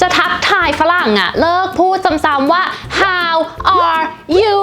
จะทักทายฝรั่งอะเลิกพูดซ้ำๆว่า how are you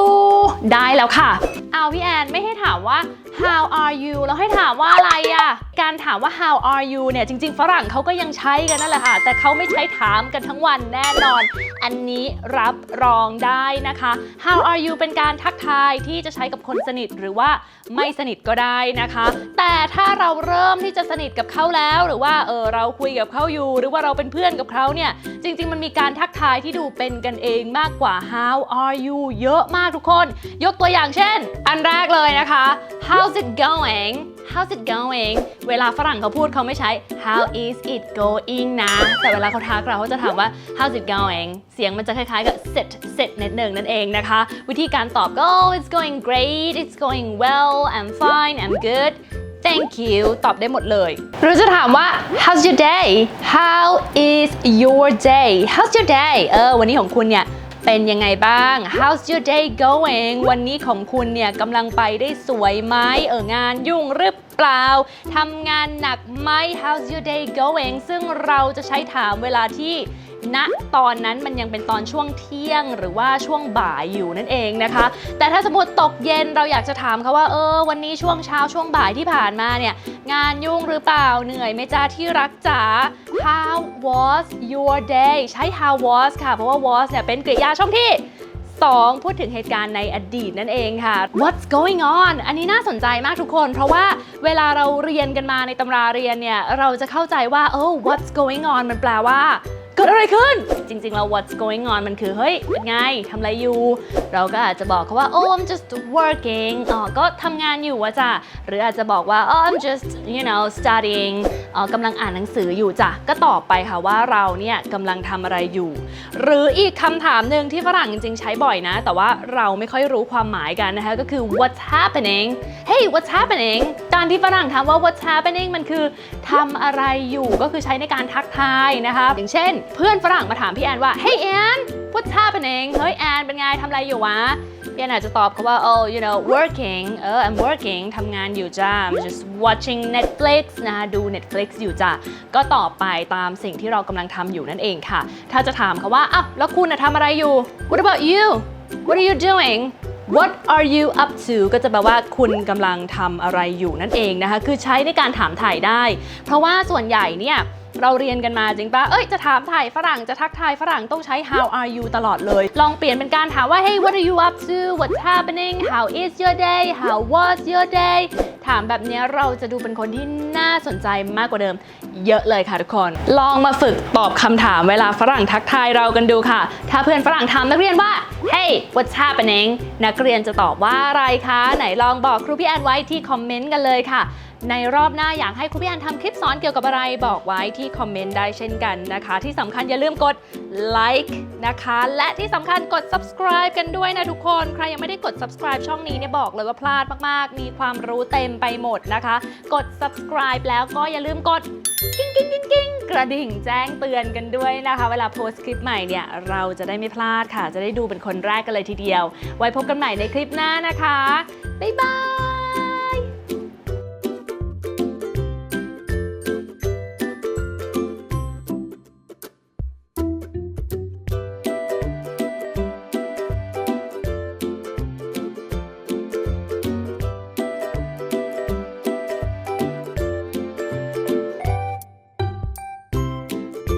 ได้แล้วค่ะ เอาพี่แอนไม่ให้ถามว่า how are you แล้วให้ถามว่าอะไรอะการถามว่า how are you เนี่ยจริง ๆ ฝรั่งเขาก็ยังใช้กันนั่นแหละค่ะ แต่เขาไม่ใช้ถามกันทั้งวันแน่นอน อันนี้รับรองได้นะคะ how are you เป็นการทักทายที่จะใช้กับคนสนิทหรือว่าไม่สนิทก็ได้นะคะ แต่ถ้าเราเริ่มที่จะสนิทกับเขาแล้วหรือว่าเออเราคุยกับเขาอยู่ หรือว่าเราเป็นเพื่อนกับเขาเนี่ยจริง ๆ มันมีการทักทายที่ดูเป็นกันเองมากกว่า how are you เยอะมากทุกคน ยกตัวอย่างเช่น อันแรกเลยนะคะ how's it going how's it going เวลาฝรั่งเขาพูดเขาไม่ใช้ how is it going นะ แต่เวลาเขาทักเราเขาจะถามว่า how's it going เสียงมันจะคล้ายๆกับ sit sit นิดหนึ่งนั่นเองนะคะ วิธีการตอบก็ oh, it's going great it's going well I'm fine I'm good thank you ตอบได้หมดเลย หรือจะถามว่า how's your day how is your day how's your day เออ วันนี้ของคุณเนี่ย เป็นยังไงบ้าง How's your day going วันนี้ของคุณเนี่ยกำลังไปได้สวยไหมเอองานยุ่งหรือเปล่าทำงานหนักไหม How's your day going ซึ่งเราจะใช้ถามเวลาที่ ณตอนนั้นมันยังเป็นตอนช่วงเที่ยง หรือว่าช่วงบ่ายอยู่นั่นเองนะคะ แต่ถ้าสมมติตกเย็นเราอยากจะถามเขาว่าเออวันนี้ช่วงเช้าช่วงบ่ายที่ผ่านมาเนี่ยงานยุ่งหรือเปล่าเหนื่อยไหมจ้าที่รักจ๋า How was your day ใช้ how was ค่ะ เพราะว่า was เนี่ยเป็นกริยาช่องที่ 2 พูดถึงเหตุการณ์ในอดีตนั่นเองค่ะ What's going on อันนี้น่าสนใจมากทุกคน เพราะว่าเวลาเราเรียนกันมาในตำราเรียนเนี่ย เราจะเข้าใจว่า เออ What's going on มันแปลว่า กิดอะไรขึ้น จริงๆแล้ว what's going on มันคือ เฮ้ย เป็นไงทำอะไรอยู่ เราก็อาจจะบอกเขาว่า oh I'm just working อ๋อก็ทำงานอยู่วะจ้ะหรืออาจจะบอกว่า oh I'm just you know studying อ๋อกำลังอ่านหนังสืออยู่จ้ะก็ตอบไปค่ะว่าเราเนี่ยกำลังทำอะไรอยู่ หรืออีกคำถามหนึ่งที่ฝรั่งจริงๆ ใช้บ่อยนะ แต่ว่าเราไม่ค่อยรู้ความหมายกันนะคะก็คือ what's happening hey what's happening การที่ฝรั่งถามว่า what's happening มันคือทำอะไรอยู่ก็คือใช้ในการทักทายนะคะอย่างเช่น เพื่อนฝรั่งมาถามพี่แอนว่า hey Ann what's happening เฮ้ยแอนเป็นไงทำอะไรอยู่วะพี่แอนอาจจะตอบเขาว่า oh you know working เออ I'm working ทำงานอยู่จ้า I'm just watching Netflix นะคะดู Netflix อยู่จ้ะก็ตอบไปตามสิ่งที่เรากำลังทำอยู่นั่นเองค่ะ ถ้าจะถามเขาว่าอ้าวแล้วคุณน่ะทำอะไรอยู่ What about you What are you doing What are you up to ก็จะแปลว่าคุณกำลังทำอะไรอยู่นั่นเองนะคะ คือใช้ในการถามถ่ายได้ เพราะว่าส่วนใหญ่เนี่ย เราเรียนกันมาจริงปะเอ้ยจะถามถ่ายฝรั่งจะทักทายฝรั่งต้องใช้ how are you ตลอดเลย ลองเปลี่ยนเป็นการถามว่า hey what are you up to what's happening how is your day how was your day ถามแบบนี้เราจะดูเป็นคนที่น่าสนใจมากกว่าเดิม เยอะเลยค่ะทุกคน ลองมาฝึกตอบคำถามเวลาฝรั่งทักทายเรากันดูค่ะ ถ้าเพื่อนฝรั่งถามนักเรียนว่า hey what's happening นักเรียนจะตอบว่าอะไรคะ ไหนลองบอกครูพี่แอนไว้ที่คอมเมนต์กันเลยค่ะ ในรอบหน้าอยากให้ครูพี่แอนทำคลิปสอนเกี่ยวกับอะไรบอกไว้ที่คอมเมนต์ได้เช่นกันนะคะ ที่สำคัญอย่าลืมกดไลค์นะคะ และที่สำคัญกด subscribe กันด้วยนะทุกคน ใครยังไม่ได้กด subscribe ช่องนี้เนี่ยบอกเลยว่าพลาดมากๆ มีความรู้เต็มไปหมดนะคะ กด subscribe แล้วก็อย่าลืมกดกิ้งกิ้งกิ้งกิ้งกระดิ่งแจ้งเตือนกันด้วยนะคะ เวลาโพสต์คลิปใหม่เนี่ยเราจะได้ไม่พลาดค่ะ จะได้ดูเป็นคนแรกกันเลยทีเดียว ไว้พบกันใหม่ในคลิปหน้านะคะบ๊ายบาย